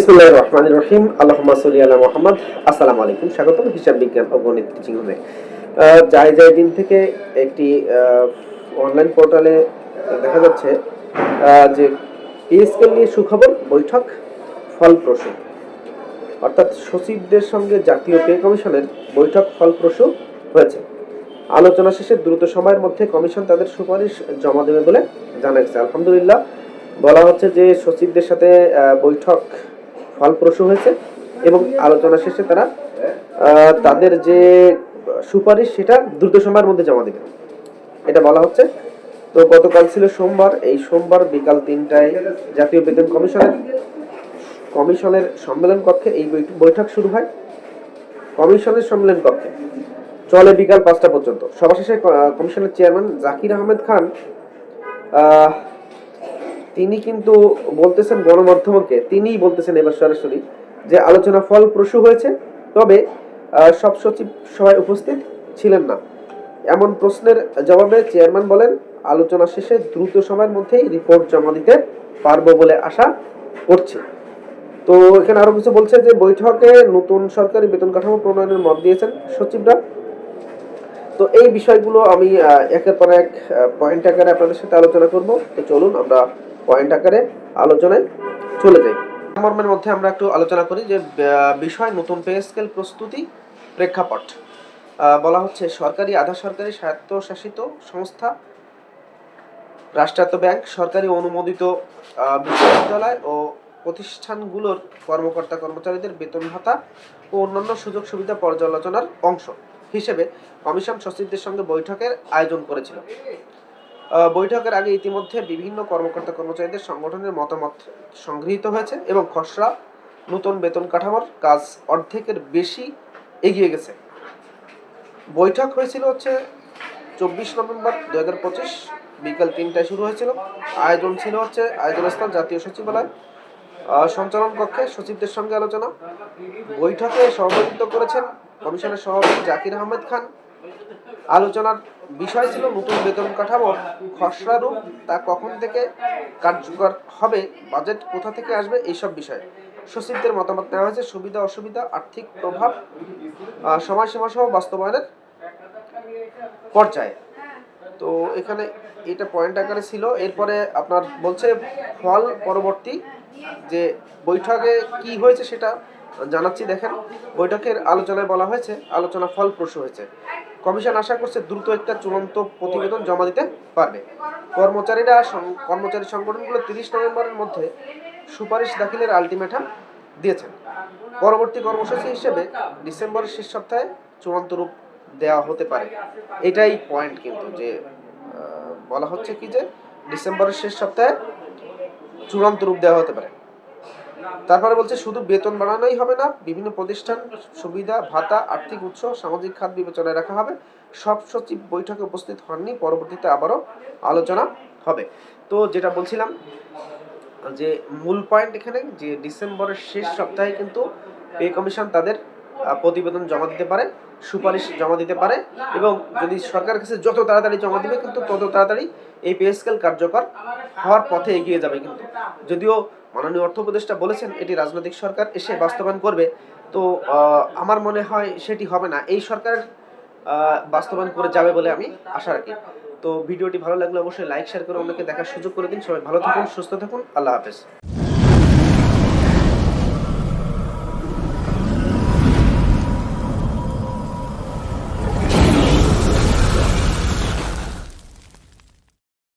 বিসমুল্লাহির রহমানির রহিম। মুহাম্মদ। আসসালামু আলাইকুম। স্বাগতম হিসাব বিজ্ঞান ও গণিত টিচিং যাই যাই দিন থেকে একটি অনলাইন পোর্টালে দেখা যাচ্ছে যে পিএসকেল নিয়ে সুখবর, বৈঠক, ফলপ্রসূ। অর্থাৎ সচিবদের সঙ্গে জাতীয় পে কমিশনের বৈঠক ফলপ্রসূ হয়েছে। আলোচনা শেষে দ্রুত সময়ের মধ্যে কমিশন তাদের সুপারিশ জমা দেবে বলে জানা গেছে আলহামদুলিল্লাহ, বলা হচ্ছে যে সচিবদের সাথে বৈঠক ফলপ্রসূ হয়েছে এবং আলোচনা শেষে তারা তাদের যে সুপারিশ সেটা দ্রুত সময়ের মধ্যে জমা দেবে। এটা বলা হচ্ছে। তো গতকাল ছিল সোমবার। এই সোমবার বিকাল তিনটায় জাতীয় বেতন কমিশনের কমিশনের সম্মেলন কক্ষে এই বৈঠ- বৈঠক শুরু হয়। কমিশনের সম্মেলন কক্ষে চলে বিকাল পাঁচটা পর্যন্ত। সভা শেষে কমিশনের চেয়ারম্যান জাকির আহমেদ খান তিনি কিন্তু বলতেছেন গণমাধ্যমকে, তিনিই বলতেছেন এবার সরাসরি যে আলোচনা ফলপ্রসূ হয়েছে, তবে সব সচিব সভায় উপস্থিত ছিলেন না। এমন প্রশ্নের জবাবে চেয়ারম্যান বলেন, আলোচনা শেষে দ্রুত সময়ের মধ্যেই রিপোর্ট জমা দিতে পারব বলে আশা করছি। তো এখানে আরও কিছু বলছে যে, বৈঠকে নতুন সরকারি বেতন কাঠামো প্রণয়নের মত দিয়েছেন সচিবরা। তো এই বিষয়গুলো আমি একের পর এক পয়েন্ট আকারে আপনাদের সাথে আলোচনা করব। তো চলুন আমরা পয়েন্ট আকারে আলোচনায় চলে যাই। মর্মের মধ্যে আমরা একটু আলোচনা করি যে বিষয় নতুন পে স্কেল প্রস্তুতি প্রেক্ষাপট। বলা হচ্ছে সরকারি আধা সরকারি স্বায়ত্তশাসিত সংস্থা, রাষ্ট্রায়ত্ত ব্যাংক, সরকারি অনুমোদিত বিশ্ববিদ্যালয় ও প্রতিষ্ঠানগুলোর কর্মকর্তা কর্মচারীদের বেতন ভাতা ও অন্যান্য সুযোগ সুবিধা পর্যালোচনার অংশ হিসেবে কমিশন সচিবদের সঙ্গে বৈঠকের আয়োজন করেছিল। বৈঠকের আগে ইতিমধ্যে বিভিন্ন কর্মকর্তা কর্মচারীদের সংগঠনের মতামত সংগৃহীত হয়েছে এবং খসড়া নতুন বেতন কাঠামোর কাজ অর্ধেকের বেশি এগিয়ে গেছে। বৈঠক হয়েছিল হচ্ছে চব্বিশ নভেম্বর দু হাজার পঁচিশ, বিকাল তিনটায় শুরু হয়েছিল। আয়োজন ছিল হচ্ছে আয়োজন স্থান জাতীয় সচিবালয় সঞ্চালন কক্ষে সচিবদের সঙ্গে আলোচনা। বৈঠকে সভাপতিত্ব করেছেন কমিশনের সভাপতি জাকির আহমেদ খান আলোচনার বিষয় ছিল নতুন বেতন কাঠামোর খসড়া রূপ, তা কখন থেকে কার্যকর হবে, বাজেট কোথা থেকে আসবে, এইসব বিষয়ে। সচিবদের মতামত নেওয়া হয়েছে, সুবিধা, অসুবিধা, আর্থিক প্রভাব সময়সীমা সহ বাস্তবায়নের পর্যায়ে। তো এখানে এটা পয়েন্ট আকারে ছিল। এরপরে আপনার বলছে ফল পরবর্তী যে বৈঠকে কি হয়েছে সেটা জানাচ্ছি, দেখেন। বৈঠকের আলোচনায় বলা হয়েছে, আলোচনা ফলপ্রসূ হয়েছে। কমিশন আশা করছে দ্রুত একটা চূড়ান্ত প্রতিবেদন জমা দিতে পারবে। কর্মচারীরা কর্মচারী সংগঠনগুলো তিরিশ নভেম্বরের মধ্যে সুপারিশ দাখিলের আলটিমেটাম দিয়েছেন। পরবর্তী কর্মসূচি হিসেবে ডিসেম্বরের শেষ সপ্তাহে চূড়ান্ত রূপ দেওয়া হতে পারে। এটাই পয়েন্ট কিন্তু যে বলা হচ্ছে কি যে ডিসেম্বরের শেষ সপ্তাহে চূড়ান্ত রূপ দেওয়া হতে পারে। তারপরে বলছে, শুধু বেতন বাড়ানোই হবে না, বিভিন্ন প্রতিষ্ঠান, সুবিধা, ভাতা, আর্থিক উৎস, সামাজিক খাত বিবেচনায় রাখা হবে। সব সচিব বৈঠকে উপস্থিত হননি, পরবর্তীতে আবারও আলোচনা হবে। তো যেটা বলছিলাম, যে মূল পয়েন্ট এখানে, যে ডিসেম্বরের শেষ সপ্তাহে কিন্তু পে কমিশন তাদের প্রতিবেদন জমা দিতে পারে, সুপারিশ জমা দিতে পারে এবং যদি সরকারের কাছে যত তাড়াতাড়ি জমা দিবে, কিন্তু তত তাড়াতাড়ি এই পে স্কেল কার্যকর হওয়ার পথে এগিয়ে যাবে কিন্তু। যদিও মাননীয় অর্থ উপদেষ্টা বলেছেন, এটি রাজনৈতিক সরকার এসে বাস্তবায়ন করবে। তো আমার মনে হয় সেটি হবে না। এই সরকার বাস্তবায়ন করে যাবে বলে আমি আশা রাখি। তো, ভিডিওটি ভালো লাগলে অবশ্যই লাইক, শেয়ার করে অন্যকে দেখার সুযোগ করে দিন। সবাই ভালো থাকুন, সুস্থ থাকুন। আল্লাহ হাফেজ।